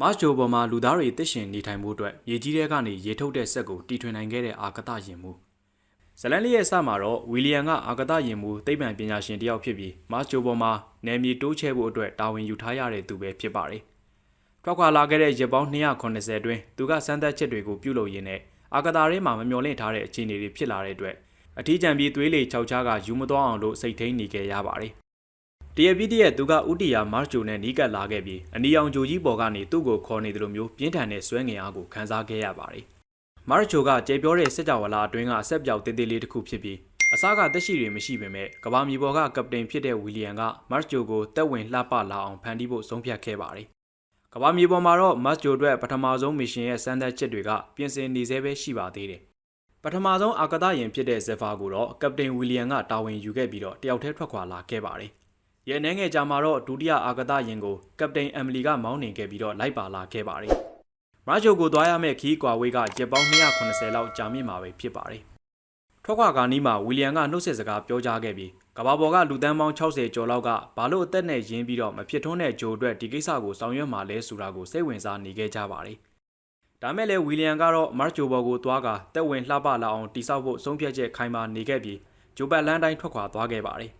မတ်ဂျိုပေါ်မှာလူသားတွေတစ်ရှင်နေထိုင်မှုအတွက်ရေကြီးတဲ့ကနေရေထုတ်တဲ့စက်ကိုတီထွင်နိုင်ခဲ့တဲ့အာကသရင်မှုဇလန်လေးရဲ့အစမှာတော့ဝီလီယံကအာကသရင်မှုသိပ္ပံပညာရှင်တစ်ယောက်ဖြစ်ပြီးမတ်ဂျိုပေါ်မှာနယ်မြေတိုးချဲ့ဖို့အတွက်တာဝန်ယူထားရတဲ့သူပဲဖြစ်ပါတယ်။ထွက်ခွာလာခဲ့တဲ့ရက်ပေါင်း280အတွင်းသူကစမ်းသပ်ချက်တွေကိုပြုလုပ်ရင်းနဲ့အာကသရဲမှာမမျော်လင့်ထားတဲ့အခြေအနေတွေဖြစ်လာတဲ့အတွက်အထီးကျန်ပြီးသွေးလေခြောက်ချားကယူမသွားအောင်လို့စိတ်ထိန်နေကြရပါတယ်။ တရပြည့်တရက်သူကဥတီယာမတ်ဂျိုနဲ့နီးကပ်လာခဲ့ပြီးအနီအောင်ဂျိုကြီးပေါ်ကနေသူ့ကိုခေါ်နေတယ်လို့မျိုးပြင်းထန်တဲ့ဆွဲငင်အားကိုခံစားခဲ့ရပါတယ်။မတ်ဂျိုကကြေပြောတဲ့စစ်ကြဝဠာအတွင်းကအဆက်ပြောက်တေးသေးလေးတစ်ခုဖြစ်ပြီးအစားကတက်ရှိတွေမရှိပေမဲ့ကဘာမီဘော်ကကပတိန်ဖြစ်တဲ့ဝီလီယံကမတ်ဂျိုကိုတက်ဝင်လှပလာအောင်ဖန်တီးဖို့ဆုံးဖြတ်ခဲ့ပါတယ်။ကဘာမီဘော်မှာတော့မတ်ဂျိုအတွက်ပထမဆုံးမစ်ရှင်ရဲ့စမ်းသပ်ချက်တွေကပြင်ဆင်နေသေးပဲရှိပါသေးတယ်။ပထမဆုံးအာကသရင်ဖြစ်တဲ့ဇက်ဖာကိုတော့ကပတိန်ဝီလီယံကတာဝန်ယူခဲ့ပြီးတော့တယောက်တည်းထွက်ခွာလာခဲ့ပါတယ်။ ရဲနှဲငယ်ကြာမှာတော့ဒုတိယအာကသရင်ကိုကပတိန်အမ်မလီကမောင်းနှင်ခဲ့ပြီးတော့လိုက်ပါလာခဲ့ပါတယ်။မတ်ဂျိုကိုသွားရမယ့်ခီးကွာဝေးကရက်ပေါင်း280လောက်ကြာမြင့်မှာပဲဖြစ်ပါတယ်။ထွက်ခွာကာနီးမှာဝီလီယံကနှုတ်ဆက်စကားပြောကြားခဲ့ပြီးကဘာပေါ်ကလူတန်းပေါင်း60ကျော်လောက်ကဘာလို့အသက်နဲ့ရင်းပြီးတော့မဖြစ်ထွန်းတဲ့ဂျိုအတွက်ဒီကိစ္စကိုဆောင်ရွက်မှာလဲဆိုတာကိုစိတ်ဝင်စားနေခဲ့ကြပါတယ်။ဒါမဲ့လည်းဝီလီယံကတော့မတ်ဂျိုဘော်ကိုသွားကတက်ဝင်လှပလာအောင်တိစောက်ဖို့ဆုံးဖြတ်ချက်ခိုင်မာနေခဲ့ပြီးဂျိုဘတ်လန်တိုင်းထွက်ခွာသွားခဲ့ပါတယ်။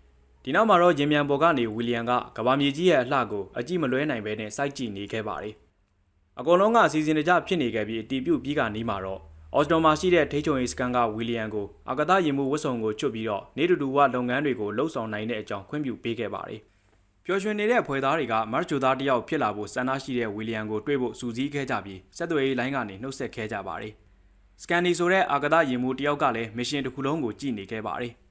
ဒီနောက်မှာတော့ရင်မြန်ဘော်ကနေဝီလီယံကကဘာမြေကြီးရဲ့အလှကိုအကြည့်မလွဲနိုင်ဘဲနဲ့စိုက်ကြည့်နေခဲ့ပါတယ်။အကုန်လုံးကစီစဉ်တကြဖြစ်နေခဲ့ပြီးအတီးပြုတ်ပြီးကနီးမှာတော့အော်စတိုမှာရှိတဲ့ထိချုံရေးစကန်ကဝီလီယံကိုအာကသရင်မှုဝတ်စုံကိုချွတ်ပြီးတော့နေတူတူဝလုပ်ငန်းတွေကိုလှုပ်ဆောင်နိုင်တဲ့အကြောင်းခွင့်ပြုပေးခဲ့ပါတယ်။ပျော်ရွှင်နေတဲ့ဖွဲ့သားတွေကမတ်ဂျိုသားတယောက်ဖြစ်လာဖို့စန္ဒရှိတဲ့ဝီလီယံကိုတွေ့ဖို့စူးစီးခဲ့ကြပြီးဆက်သွယ်ရေးလိုင်းကနေနှုတ်ဆက်ခဲ့ကြပါတယ်။စကန်နီဆိုတဲ့အာကသရင်မှုတယောက်ကလည်းမစ်ရှင်တစ်ခုလုံးကိုကြည့်နေခဲ့ပါတယ်။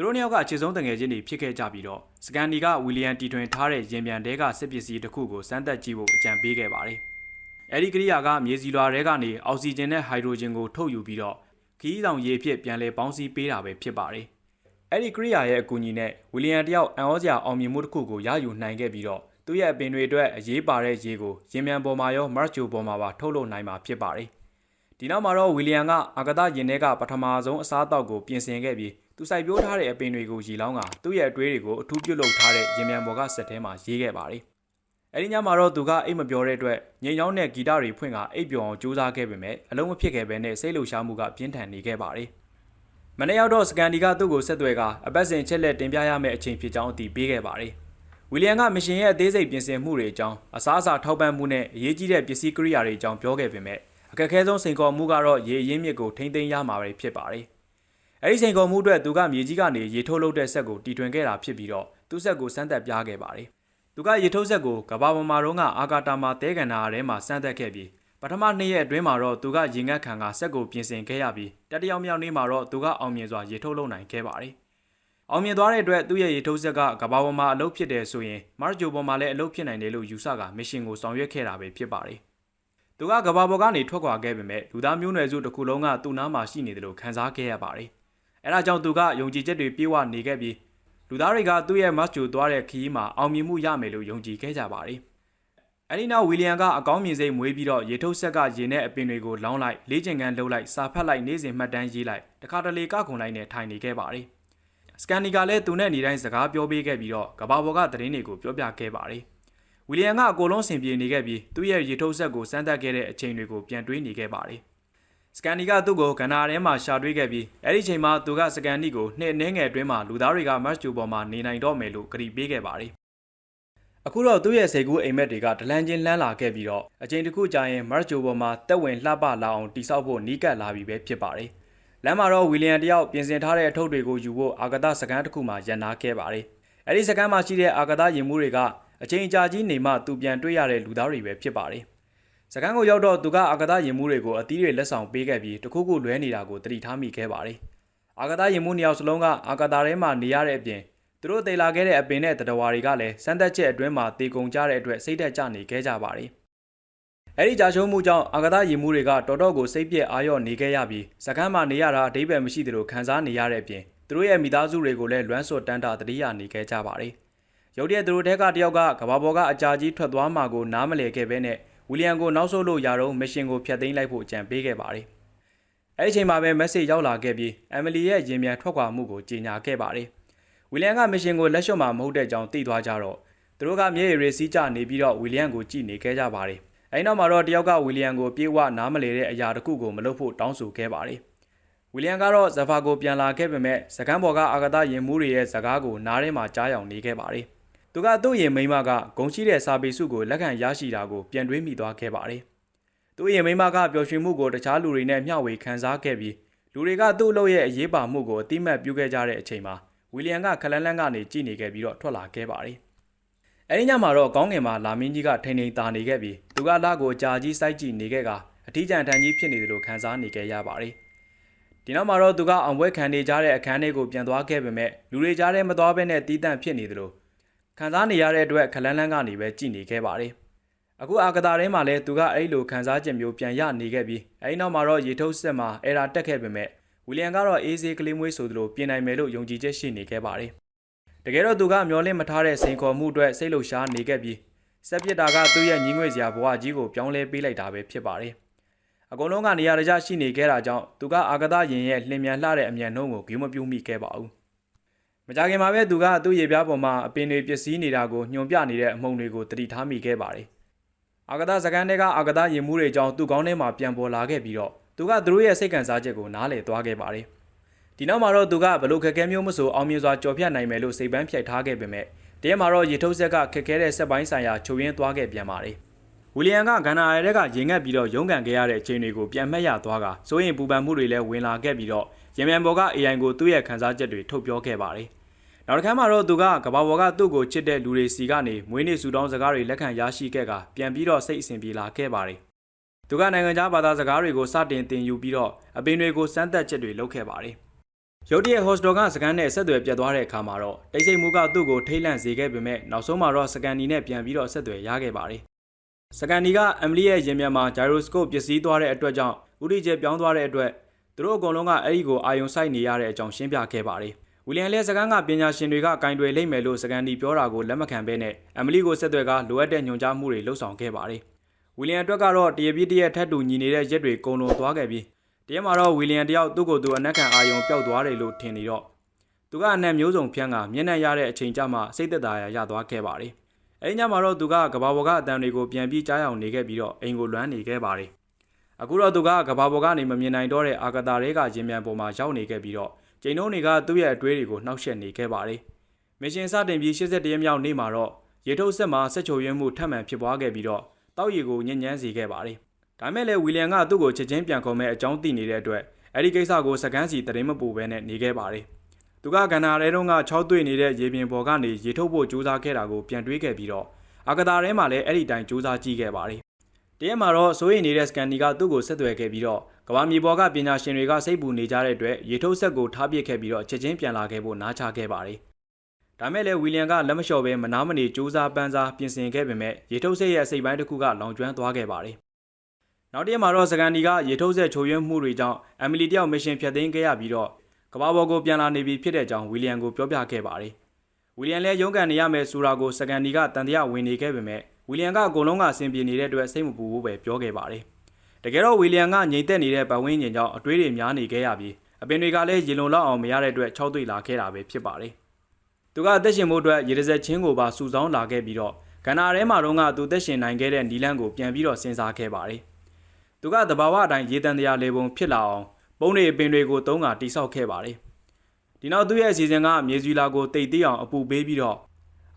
သူတို့နှစ်ယောက်ကအခြေဆုံးတငယ်ချင်းတွေဖြစ်ခဲ့ကြပြီးတော့စကန်နီကဝီလီယံတီထွင်ထားတဲ့ရင်ပြန်တဲကစစ်ပစ္စည်းတစ်ခုကိုစမ်းသပ်ကြည့်ဖို့အကြံပေးခဲ့ပါတယ်။အဲဒီကိရိယာကမြေစီလွာထဲကနေအောက်ဆီဂျင်နဲ့ဟိုက်ဒရိုဂျင်ကိုထုတ်ယူပြီးတော့ခီးဆောင်ရေဖြစ်ပြန်လဲပေါင်းစည်းပေးတာပဲဖြစ်ပါတယ်။အဲဒီကိရိယာရဲ့အကူအညီနဲ့ဝီလီယံတယောက်အန်ဩစရာအောင်မြင်မှုတစ်ခုကိုရယူနိုင်ခဲ့ပြီးတော့သူ့ရဲ့အပင်တွေအတွက်အရေးပါတဲ့ရေကိုရင်မြန်ပေါ်မှာရောမတ်ဂျိုပေါ်မှာပါထုတ်လုပ်နိုင်မှာဖြစ်ပါတယ်။ဒီနောက်မှာတော့ဝီလီယံကအာဂတရင်ထဲကပထမဆုံးအစားအသောက်ကိုပြင်ဆင်ခဲ့ပြီး သူစိုက်ပျိုးထားတဲ့အပင်တွေကိုရီလောင်းကသူ့ရဲ့အတွေးတွေကိုအထူးပြုတ်လုပ်ထားတဲ့ရင်မြန်ပေါ်ကဆက်ထဲမှာရေးခဲ့ပါတယ်။အဲဒီညမှာတော့သူကအိတ်မပြောတဲ့အတွက်ငိန်ချောင်းနဲ့ဂီတတွေဖွင့်ကအိတ်ပျော်အောင်ကြိုးစားခဲ့ပေမဲ့အလုံးမဖြစ်ခဲ့ဘဲနဲ့စိတ်လှုပ်ရှားမှုကပြင်းထန်နေခဲ့ပါတယ်။မနေ့ရောက်တော့စကန်ဒီကသူ့ကိုဆက်သွယ်ကအပတ်စဉ်ချက်လက်တင်ပြရမယ့်အချိန်ဖြစ်ကြောင်းအတည်ပြုခဲ့ပါတယ်။ဝီလီယံကမရှင်ရဲ့အသေးစိတ်ပြင်ဆင်မှုတွေအကြောင်းအစားအစာထောက်ပံ့မှုနဲ့အရေးကြီးတဲ့ပစ္စည်းကိရိယာတွေအကြောင်းပြောခဲ့ပေမဲ့အခက်အခဲဆုံးစိန်ခေါ်မှုကတော့ရေအရင်းမြစ်ကိုထိမ့်သိမ်းရမှာပဲဖြစ်ပါတယ်။ အဲဒီစိန်ခေါ်မှုအတွက်သူကမြေကြီးကနေရေထုတ်လုပ်တဲ့ဆက်ကိုတီထွင်ခဲ့တာဖြစ်ပြီးတော့သူ့ဆက်ကိုစမ်းသပ်ပြခဲ့ပါတယ်။သူကရေထုတ်ဆက်ကိုကဘာပေါ်မှာတော့ကအာကာတာမှာတဲကန်နာထဲမှာစမ်းသပ်ခဲ့ပြီးပထမနှစ်ရက်အတွင်းမှာတော့သူကရေငတ်ခံကဆက်ကိုပြင်ဆင်ခဲ့ရပြီးတတိယမြောက်နေ့မှာတော့သူကအောင်မြင်စွာရေထုတ်လုပ်နိုင်ခဲ့ပါတယ်။အောင်မြင်သွားတဲ့အတွက်သူ့ရဲ့ရေထုတ်ဆက်ကကဘာပေါ်မှာအလုပ်ဖြစ်တယ်ဆိုရင်မတ်ဂျိုပေါ်မှာလည်းအလုပ်ဖြစ်နိုင်တယ်လို့ယူဆကမစ်ရှင်ကိုဆောင်ရွက်ခဲ့တာပဲဖြစ်ပါတယ်။သူကကဘာပေါ်ကနေထွက်ခွာခဲ့ပေမဲ့လူသားမျိုးနွယ်စုတစ်ခုလုံးကသူ့နားမှာရှိနေတယ်လို့ခံစားခဲ့ရပါတယ်။ အဲဒါကြောင့်သူကယုံကြည်ချက်တွေပြေဝနေခဲ့ပြီးလူသားတွေကသူ့ရဲ့မတ်ဂျိုသွားတဲ့ခရီးမှာအောင်မြင်မှုရမယ်လို့ယုံကြည်ခဲ့ကြပါတယ်။အဲဒီနောက်ဝီလီယံကအကောင်းမြင်စိတ်မွေးပြီးတော့ရေထုတ်ဆက်ကရေနဲ့အပင်တွေကိုလောင်းလိုက်လေးချင်ကန်လှုပ်လိုက်စာဖတ်လိုက်နေ့စဉ်မှတ်တမ်းရေးလိုက်တခါတလေကခုန်လိုက်နဲ့ထိုင်နေခဲ့ပါတယ်။စကန်နီကလည်းသူနဲ့နေတိုင်းစကားပြောပေးခဲ့ပြီးတော့ကဘာပေါ်ကသတင်းတွေကိုပြောပြခဲ့ပါတယ်။ဝီလီယံကအကိုလုံးဆင်ပြေနေခဲ့ပြီးသူ့ရဲ့ရေထုတ်ဆက်ကိုစမ်းသပ်ခဲ့တဲ့အချိန်တွေကိုပြန်တွေးနေခဲ့ပါတယ်။ စကန်နီကသူ့ကိုကဏ္ဍထဲမှာရှာတွေးခဲ့ပြီးအဲ့ဒီချိန်မှာသူကစကန်နီကိုနှစ်နှင်းငယ်အတွင်းမှာလူသားတွေကမတ်ဂျူပေါ်မှာနေနိုင်တော့မယ်လို့ကြေပေးခဲ့ပါတယ်။အခုတော့သူ့ရဲ့စိတ်ကူးအိမ်မက်တွေကဒလန်ချင်းလှမ်းလာခဲ့ပြီးတော့အချိန်တစ်ခုကြာရင်မတ်ဂျူပေါ်မှာတက်ဝင်လှပလာအောင်တိဆောက်ဖို့နီးကပ်လာပြီပဲဖြစ်ပါတယ်။လမ်းမှာတော့ဝီလီယံတယောက်ပြင်ဆင်ထားတဲ့အထုပ်တွေကိုယူဖို့အာဂတစကန်တစ်ခုမှာရန်နာခဲ့ပါတယ်။အဲ့ဒီစကန်မှာရှိတဲ့အာဂတရင်မှုတွေကအချိန်ကြာကြီးနေမှသူပြန်တွေ့ရတဲ့လူသားတွေပဲဖြစ်ပါတယ်။ စကန်းကိုရောက်တော့သူကအာဂတရင်မှုတွေကိုအသီးတွေလက်ဆောင်ပေးခဲ့ပြီးတခုခုလွဲနေတာကိုသတိထားမိခဲ့ပါတယ်။အာဂတရင်မှုနှစ်ယောက်စလုံးကအာဂတထဲမှာနေရတဲ့အပြင်သူတို့တေလာခဲ့တဲ့အပင်နဲ့တတဝါတွေကလည်းစမ်းသက်ချက်အတွင်းမှာတေကုံကြတဲ့အတွက်စိတ်သက်ကြနေခဲ့ကြပါတယ်။အဲဒီကြာရှုံးမှုကြောင့်အာဂတရင်မှုတွေကတော်တော်ကိုစိတ်ပြက်အာရုံနေခဲ့ရပြီးစကန်းမှာနေရတာအဓိပ္ပာယ်မရှိသလိုခံစားနေရတဲ့အပြင်သူတို့ရဲ့မိသားစုတွေကိုလည်းလွမ်းဆော်တန်းတာတတိယနေခဲ့ကြပါတယ်။ရုတ်တရက်သူတို့တဲကတယောက်ကကဘာပေါ်ကအကြာကြီးထွက်သွားမှာကိုနားမလည်ခဲ့ဘဲနဲ့ ဝီလီယံကိုနောက်ဆုတ်လို့ရတော့မရှင်ကိုဖျက်သိမ်းလိုက်ဖို့အကြံပေးခဲ့ပါတယ်။အဲဒီချိန်မှာပဲမက်ဆေ့ရောက်လာခဲ့ပြီးအမ်မလီရဲ့ရင်မြန်ထွက်ခွာမှုကိုကြေညာခဲ့ပါတယ်။ဝီလီယံကမရှင်ကိုလက်လျှော့မှာမဟုတ်တဲ့ကြောင်းသိသွားကြတော့သူတို့ကမျက်ရည်တွေစီးကျနေပြီးတော့ဝီလီယံကိုကြည့်နေခဲ့ကြပါတယ်အဲဒီနောက်မှာတော့တယောက်ကဝီလီယံကိုပြေးဝနားမလဲတဲ့အရာတစ်ခုကိုမလုပ်ဖို့တောင်းဆိုခဲ့ပါတယ်။ဝီလီယံကတော့ဇဖာကိုပြန်လာခဲ့ပေမဲ့စကမ်းပေါ်ကအာဂတာရင်မှုတွေရဲ့စကားကိုနားထဲမှာကြားယောင်နေခဲ့ပါတယ်။ သူကသူ့ရင်မိန်းမကဂုံရှိတဲ့စာပေစုကိုလက်ခံရရှိတာကိုပြန်တွေးမိသွားခဲ့ပါတယ်။သူ့ရင်မိန်းမကပျော်ရွှင်မှုကိုတခြားလူတွေနဲ့မျှဝေခံစားခဲ့ပြီးလူတွေကသူ့အလုပ်ရဲ့အရေးပါမှုကိုအတိမတ်ပြုခဲ့ကြတဲ့အချိန်မှာဝီလီယံကခလန်းလန်းကနေကြည်နေခဲ့ပြီးတော့ထွက်လာခဲ့ပါတယ်။အဲဒီညမှာတော့ကောင်းငင်မှာလာမင်းကြီးကထိန်ထိန်တာနေခဲ့ပြီးသူကလာကိုကြာကြီးစိုက်ကြည့်နေခဲ့ကအထီးကျန်ထန်ကြီးဖြစ်နေတယ်လို့ခံစားနေခဲ့ရပါတယ်။ဒီနောက်မှာတော့သူကအောင်ပွဲခံနေကြတဲ့အခန်းထဲကိုပြန်သွားခဲ့ပေမဲ့လူတွေကြားထဲမသွားဘဲနဲ့တီးတန့်ဖြစ်နေတယ်လို့ ခံစားနေရတဲ့အတွက်ခလန်းလန်းကနေပဲကြည်နေခဲ့ပါတယ်။အခုအာကတာထဲမှာလည်းသူကအဲ့လိုခံစားချက်မျိုးပြန်ရနေခဲ့ပြီးအဲဒီနောက်မှာတော့ရေထုတ်ဆက်မှာအဲရာတက်ခဲ့ပေမဲ့ဝီလီယံကတော့အေးစေးကလေးမွေးဆိုသလိုပြင်နိုင်မယ်လို့ယုံကြည်ချက်ရှိနေခဲ့ပါတယ်။တကယ်တော့သူကမျောလင့်မထားတဲ့စိန်ခေါ်မှုအတွက်စိတ်လှုပ်ရှားနေခဲ့ပြီးဆက်ပစ်တာကသူ့ရဲ့ညီငွေစရာဘဝကြီးကိုပြောင်းလဲပေးလိုက်တာပဲဖြစ်ပါတယ်။အကုန်လုံးကနေရာတကျရှိနေခဲ့တာကြောင့်သူကအာဂတရင်ရဲ့လျင်မြန်လှတဲ့အမြန်နှုံးကိုဂိူးမပြူးမိခဲ့ပါဘူး။ မကြခင်မှာပဲသူကသူ့ရေပြားပေါ်မှာအပင်တွေပစ္စည်းနေတာကိုညွန်ပြနေတဲ့အမှုန်တွေကိုတတိထားမိခဲ့ပါတယ်။အာဂတစကန်တွေကအာဂတရင်မှုတွေကြောင့်သူ့ကောင်းထဲမှာပြန်ပေါ်လာခဲ့ပြီးတော့သူကသူတို့ရဲ့စိတ်ကန်စားချက်ကိုနားလည်သွားခဲ့ပါတယ်။ဒီနောက်မှာတော့သူကဘလို့ခက်ခဲမျိုးမဆိုအောင်မြင်စွာကြော်ဖြတ်နိုင်မယ်လို့စိတ်ပန်းဖြိုက်ထားခဲ့ပေမဲ့တရက်မှာတော့ရေထုတ်ဆက်ကခက်ခဲတဲ့ဆက်ပိုင်းဆိုင်ရာချုပ်ရင်းသွားခဲ့ပြန်ပါတယ်။ဝီလီယံကဂန္နာရဲကရင်ငတ်ပြီးတော့ရုန်းကန်ခဲ့ရတဲ့အချိန်တွေကိုပြန်မှတ်ရသွားကစိုးရင်ပူပန်မှုတွေလည်းဝင်လာခဲ့ပြီးတော့ရမြန်ဘော်က AI ကိုသူ့ရဲ့ခန်းစားချက်တွေထုတ်ပြောခဲ့ပါတယ်။ နောက်တစ်ခါမှတော့သူကကဘာဘော်ကသူ့ကိုချစ်တဲ့လူတွေစီကနေမွေးနေ့ဆူတောင်းစကားတွေလက်ခံရရှိခဲ့ကပြန်ပြီးတော့စိတ်အစဉ်ပြေလာခဲ့ပါတယ်။သူကနိုင်ငံခြားဘာသာစကားတွေကိုစတင်သင်ယူပြီးတော့အပင်တွေကိုစမ်းသပ်ချက်တွေလုပ်ခဲ့ပါတယ်။ရုတ်တရက်ဟော့စတော်ကစကန်နဲ့ဆက်သွယ်ပြတ်သွားတဲ့အခါမှာတော့တိတ်ဆိတ်မှုကသူ့ကိုထိတ်လန့်စေခဲ့ပေမဲ့နောက်ဆုံးမှာတော့စကန်နီနဲ့ပြန်ပြီးတော့ဆက်သွယ်ရခဲ့ပါတယ်။စကန်နီကအမ်လီရဲ့ရင်မြန်မှာဂျိုင်ရိုစကုပ်ပစ္စည်းသွားတဲ့အတွက်ကြောင့်ဥတီကျပြောင်းသွားတဲ့အတွက်သူတို့အကုန်လုံးကအဲ့ဒီကိုအာယုံဆိုင်နေရတဲ့အကြောင်းရှင်းပြခဲ့ပါတယ်။ ဝီလီယံလဲစကန်ကပညာရှင်တွေကကင်တွယ်လိမ့်မယ်လို့စကန်နီပြောတာကိုလက်မခံဘဲနဲ့အမ်မလီကိုဆက်သွယ်ကလိုအပ်တဲ့ညွှန်ကြားမှုတွေလှုပ်ဆောင်ခဲ့ပါတယ်။ဝီလီယံအတွက်ကတော့တရပြည့်တရက်ထပ်တူညီနေတဲ့ရက်တွေကုံလွန်သွားခဲ့ပြီးတရက်မှာတော့ဝီလီယံတယောက်သူ့ကိုယ်သူအနက်ခံအာယုံပျောက်သွားတယ်လို့ထင်နေတော့သူကအနက်မျိုးစုံဖြန်းကမျက်နှာရတဲ့အချိန်ကြမှာစိတ်သက်သာရာရသွားခဲ့ပါတယ်။အဲဒီညမှာတော့သူကကဘာပေါ်ကအတန်တွေကိုပြန်ပြီးကြားရောက်နေခဲ့ပြီးတော့အိမ်ကိုလွမ်းနေခဲ့ပါတယ်။အခုတော့သူကကဘာပေါ်ကနေမမြင်နိုင်တော့တဲ့အာကတာတွေကရင်မြန်ပေါ်မှာရောက်နေခဲ့ပြီးတော့ ကျိန်တို့တွေကသူ့ရဲ့အတွေးတွေကိုနှောက်ယှက်နေခဲ့ပါတယ်။မရှင်စတင်ပြီး81ရက်မြောက်နေ့မှာတော့ရေထုတ်ဆက်မှာဆက်ချုံရွေးမှုထပ်မံဖြစ်ပွားခဲ့ပြီးတော့တောက်ရီကိုညဉ့်ညမ်းစေခဲ့ပါတယ်။ဒါမဲ့လည်းဝီလီယံကသူ့ကိုချက်ချင်းပြန်ခေါ်မဲ့အကြောင်းသိနေတဲ့အတွက်အဲ့ဒီကိစ္စကိုစကန်းစီတရင်မပူဘဲနဲ့နေခဲ့ပါတယ်။သူကကန္နာရဲတုန်းက6တွေ့နေတဲ့ရေပြင်ပေါ်ကနေရေထုတ်ဖို့ကြိုးစားခဲ့တာကိုပြန်တွေးခဲ့ပြီးတော့အာကတာထဲမှာလည်းအဲ့ဒီတိုင်းကြိုးစားကြည့်ခဲ့ပါတယ်။ တရက်မှာတော့စိုးရိမ်နေတဲ့စကန်နီကသူ့ကိုဆက်သွယ်ခဲ့ပြီးတော့ကဘာမြေပေါ်ကပညာရှင်တွေကစိတ်ပူနေကြတဲ့အတွက်ရေထုတ်ဆက်ကိုထားပစ်ခဲ့ပြီးတော့ချက်ချင်းပြန်လာခဲ့ဖို့နားချခဲ့ပါတယ်။ဒါမဲ့လည်းဝီလီယံကလက်မလျှော့ပဲမနာမနေစူးစမ်းပန်းစားပြင်ဆင်ခဲ့ပေမဲ့ရေထုတ်ဆက်ရဲ့အစိပ်ပိုင်းတစ်ခုကလောင်ကျွမ်းသွားခဲ့ပါတယ်။နောက်တစ်ရက်မှာတော့စကန်ဒီကရေထုတ်ဆက်ချိုးယွင်းမှုတွေကြောင့်အမီလီတယောက်မစ်ရှင်ဖျက်သိမ်းခဲ့ရပြီးတော့ကဘာဘော်ကိုပြန်လာနေပြီဖြစ်တဲ့အကြောင်းဝီလီယံကိုပြောပြခဲ့ပါတယ်။ဝီလီယံလည်းရုန်းကန်နေရမယ်ဆိုတာကိုစကန်ဒီကတန်တရားဝင်နေခဲ့ပေမဲ့ ဝီလီယံကအကုန်လုံးကအဆင်ပြေနေတဲ့အတွက်စိတ်မပူဘူးပဲပြောခဲ့ပါတယ်။တကယ်တော့ဝီလီယံကငြိမ်သက်နေတဲ့ပတ်ဝန်းကျင်ကြောင့်အတွေးတွေများနေခဲ့ရပြီးအပင်တွေကလည်းရေလုံလောက်အောင်မရတဲ့အတွက်၆တွေ့လာခဲ့တာပဲဖြစ်ပါတယ်။သူကအသက်ရှင်ဖို့အတွက်ရေတစက်ချင်းကိုပါစုဆောင်းလာခဲ့ပြီးတော့ကန္နာထဲမှာတော့ကသူသက်ရှင်နိုင်ခဲ့တဲ့နီလန်းကိုပြန်ပြီးတော့စဉ်းစားခဲ့ပါတယ်။သူကတဘာဝအတိုင်းရေတန်တရားလေပုံဖြစ်လာအောင်ပုံတွေအပင်တွေကိုသုံးကတိဆောက်ခဲ့ပါတယ်။ဒီနောက်သူ့ရဲ့အစီအစဉ်ကမြေဇီလာကိုတိတ်သိအောင်အပူပေးပြီးတော့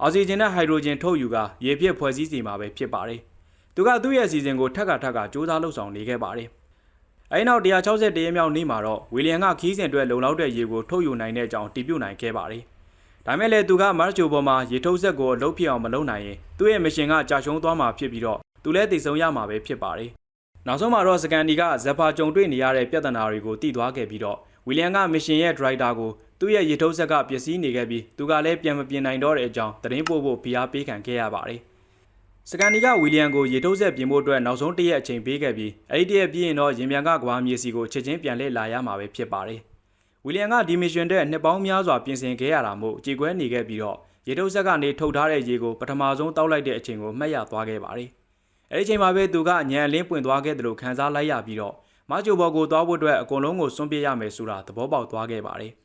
အောက်ဆီဂျင်နဲ့ဟိုက်ဒရိုဂျင်ထုတ်ယူကရေပြည့်ဖွဲ့စည်းစီမှာပဲဖြစ်ပါတယ်။သူကသူ့ရဲ့အစီအစဉ်ကိုထက်ကထက်ကစူးစမ်းလှုပ်ဆောင်နေခဲ့ပါတယ်။အဲဒီနောက်161ရက်မြောက်နေ့မှာတော့ဝီလီယံကခီးစဉ်အတွက်လုံလောက်တဲ့ရေကိုထုတ်ယူနိုင်တဲ့အကြောင်းတည်ပြုနိုင်ခဲ့ပါတယ်။ဒါမဲ့လည်းသူကမတ်ချိုပေါ်မှာရေထုတ်ဆက်ကိုအလုပ်ဖြစ်အောင်မလုပ်နိုင်ရင်သူ့ရဲ့မရှင်ကကြာရှုံးသွားမှာဖြစ်ပြီးတော့သူလည်းတည်ဆုံရမှာပဲဖြစ်ပါတယ်။နောက်ဆုံးမှာတော့စကန်ဒီကဇက်ဖာကြုံတွေ့နေရတဲ့ပြဿနာတွေကိုတည်သွားခဲ့ပြီးတော့ဝီလီယံကမရှင်ရဲ့ဒရိုက်တာကို သူ့ရဲ့ရေထုတ်ဆက်ကပျက်စီးနေခဲ့ပြီးသူကလည်းပြန်မပြင်နိုင်တော့တဲ့အကြောင်းသတင်းပို့ဖို့ဖိအားပေးခံခဲ့ရပါတယ်။စကန်ဒီကဝီလီယံကိုရေထုတ်ဆက်ပြင်ဖို့အတွက်နောက်ဆုံးတစ်ရက်အချိန်ပေးခဲ့ပြီးအဲ့ဒီတစ်ရက်ပြီးရင်တော့ရင်ပြန်ကကဘာမြေစီကိုချက်ချင်းပြန်လှည့်လာရမှာပဲဖြစ်ပါတယ်။ဝီလီယံကဒီမစ်ရှင်တဲ့နှစ်ပေါင်းများစွာပြင်ဆင်ခဲ့ရတာမို့ကြေကွဲနေခဲ့ပြီးတော့ရေထုတ်ဆက်ကနေထုတ်ထားတဲ့ရေကိုပထမဆုံးတောက်လိုက်တဲ့အချိန်ကိုမှတ်ရသွားခဲ့ပါတယ်။အဲ့ဒီချိန်မှာပဲသူကညံအလင်းပွင့်သွားခဲ့တယ်လို့ခန်းစားလိုက်ရပြီးတော့မချိုဘော်ကိုသွားဖို့အတွက်အကုန်လုံးကိုစွန့်ပစ်ရမယ်ဆိုတာသဘောပေါက်သွားခဲ့ပါတယ်။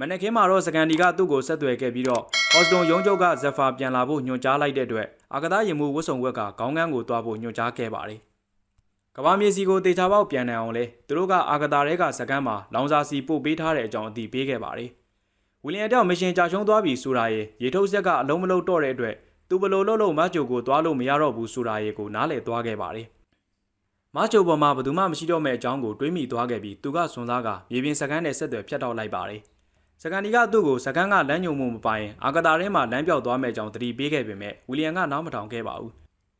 မနက်ခင်းမှာတော့စကန်ဒီကသူ့ကိုဆက်သွယ်ခဲ့ပြီးတော့ဟော့စတွန်ရုံးချုပ်ကဇက်ဖာပြန်လာဖို့ညွှန်ကြားလိုက်တဲ့အတွက်အာကသရင်မှုဝတ်စုံဝက်ကခေါင်းကန်းကိုတွားဖို့ညွှန်ကြားခဲ့ပါတယ်။ကမ္ဘာမြေစီကိုတေချာပေါက်ပြန်နိုင်အောင်လဲသူတို့ကအာကသာတွေကစကန်မှာလောင်စာစီပို့ပေးထားတဲ့အကြောင်းအသိပေးခဲ့ပါတယ်။ဝီလီယံတောင်မရှင်ကြာရှုံးသွားပြီဆိုတာရဲ့ရေထုတ်ဆက်ကအလုံးမလုံးတော့တဲ့အတွက်သူဘလို့လို့လို့မဂျိုကိုသွားလို့မရတော့ဘူးဆိုတာရဲ့ကိုနားလည်သွားခဲ့ပါတယ်။မဂျိုပေါ်မှာဘယ်သူမှမရှိတော့မဲ့အကြောင်းကိုတွေးမိသွားခဲ့ပြီးသူကစွန်စားကမြေပြင်စကန်နဲ့ဆက်သွယ်ဖြတ်တောက်လိုက်ပါတယ်။ စကန်ဒီကသူ့ကိုစကန်ကလမ်းညုံမှုမပိုင်အာကတာထဲမှာလမ်းပြောက်သွားမဲ့အကြောင်းသတိပေးခဲ့ပေမဲ့ဝီလီယံကနောက်မထောင်ခဲ့ပါဘူး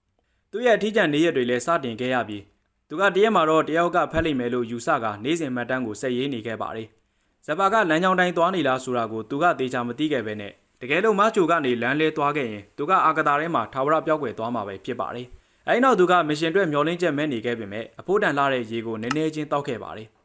။သူ့ရဲ့အထီးကျန်နေရက်တွေလည်းစတင်ခဲ့ရပြီးသူကတရက်မှာတော့တယောက်ကဖက်လိုက်မယ်လို့ယူဆကနေစဉ်မှတ်တမ်းကိုဆက်ရေးနေခဲ့ပါတယ်။ဇပါကလမ်းကြောင်းတိုင်းသွားနေလားဆိုတာကိုသူကသေချာမသိခဲ့ပဲနဲ့တကယ်လို့မချိုကနေလမ်းလဲသွားခဲ့ရင်သူကအာကတာထဲမှာထာဝရပြောက်ွယ်သွားမှာပဲဖြစ်ပါတယ်။အဲဒီနောက်သူကမရှင်အတွက်မျောလင်းချက်မဲ့နေခဲ့ပေမဲ့အဖို့တန်လာတဲ့ရေကိုနည်းနည်းချင်းတောက်ခဲ့ပါတယ်။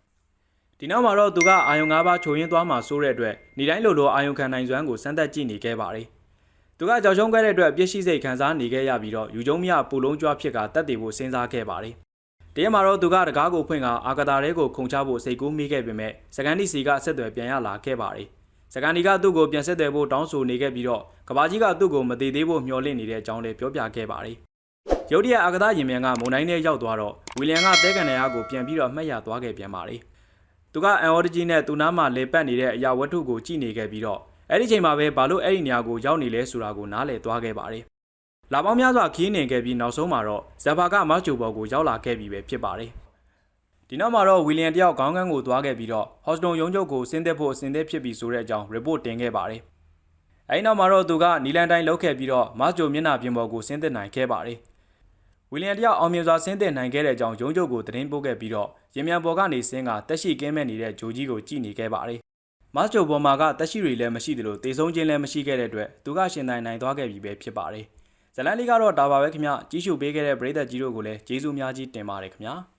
ဒီနောက်မှာတော့သူကအာယုံ၅ပါးချိုရင်းသွားမှာစိုးတဲ့အတွက်နေတိုင်းလိုလိုအာယုံခံနိုင်စွမ်းကိုစမ်းသပ်ကြည့်နေခဲ့ပါတယ်။သူကကြောက်ရှုံးခဲ့တဲ့အတွက်ပြည့်ရှိစိတ်ခံစားနေခဲ့ရပြီးတော့ယူကျုံမရပူလုံးကြွားဖြစ်ကတက်တည်ဖို့စဉ်းစားခဲ့ပါတယ်။တရက်မှာတော့သူကတကားကိုဖွင့်ကအာကတာရဲကိုခုံချဖို့စိတ်ကူးမိခဲ့ပေမဲ့စကန်ဒီစီကဆက်သွယ်ပြန်ရလာခဲ့ပါတယ်။စကန်ဒီကသူ့ကိုပြန်ဆက်သွယ်ဖို့တောင်းဆိုနေခဲ့ပြီးတော့ကဘာကြီးကသူ့ကိုမသေးသေးဖို့မျှော်လင့်နေတဲ့အကြောင်းလည်းပြောပြခဲ့ပါတယ်။ရုတ်တရက်အာကတာရင်မြန်ကမုန်တိုင်းထဲရောက်သွားတော့ဝီလျံကတဲကန်နေရကိုပြန်ပြီးတော့မှတ်ရသွားခဲ့ပြန်ပါတယ်။ သူကအန်အော်ဒဂျီနဲ့သူနားမှာလေပတ်နေတဲ့အရာဝတ္ထုကိုကြည့်နေခဲ့ပြီးတော့အဲ့ဒီချိန်မှာပဲဘာလို့အဲ့ဒီနေရာကိုရောက်နေလဲဆိုတာကိုနားလည်သွားခဲ့ပါတယ်။လာပေါင်းများစွာခီးနေခဲ့ပြီးနောက်ဆုံးမှာတော့ဇက်ဘာကမတ်ဂျိုဘော်ကိုရောက်လာခဲ့ပြီပဲဖြစ်ပါတယ်။ဒီနောက်မှာတော့ဝီလျံတယောက်ခေါင်းကန်းကိုသွားခဲ့ပြီးတော့ဟော့စတွန်ရုံးချုပ်ကိုဆင်းသက်ဖို့အဆင်သင့်ဖြစ်ပြီဆိုတဲ့အကြောင်း report တင်ခဲ့ပါတယ်။အဲဒီနောက်မှာတော့သူကနီလန်တိုင်းလောက်ခဲ့ပြီးတော့မတ်ဂျိုမျက်နှာပြင်ပေါ်ကိုဆင်းသက်နိုင်ခဲ့ပါတယ်။ဝီလျံတယောက်အောင်မြင်စွာဆင်းသက်နိုင်ခဲ့တဲ့အကြောင်းရုံးချုပ်ကိုသတင်းပို့ခဲ့ပြီးတော့ ရင်မြန်ပေါ်ကနေဆင်းကတက်ရှိကင်းမဲ့နေတဲ့ဂျိုကြီးကိုကြည့်နေခဲ့ပါတယ်။မတ်ဂျိုပေါ်မှာကတက်ရှိတွေလည်းမရှိသလိုတေဆုံးခြင်းလည်းမရှိခဲ့တဲ့အတွက်သူကရှင်တိုင်းနိုင်သွားခဲ့ပြီပဲဖြစ်ပါတယ်။ဇလန်လီကတော့ဒါပါပဲခင်ဗျကြီးစုပေးခဲ့တဲ့ပရိသတ်ကြီးတို့ကိုလည်းကျေးဇူးများကြီးတင်ပါတယ်ခင်ဗျာ။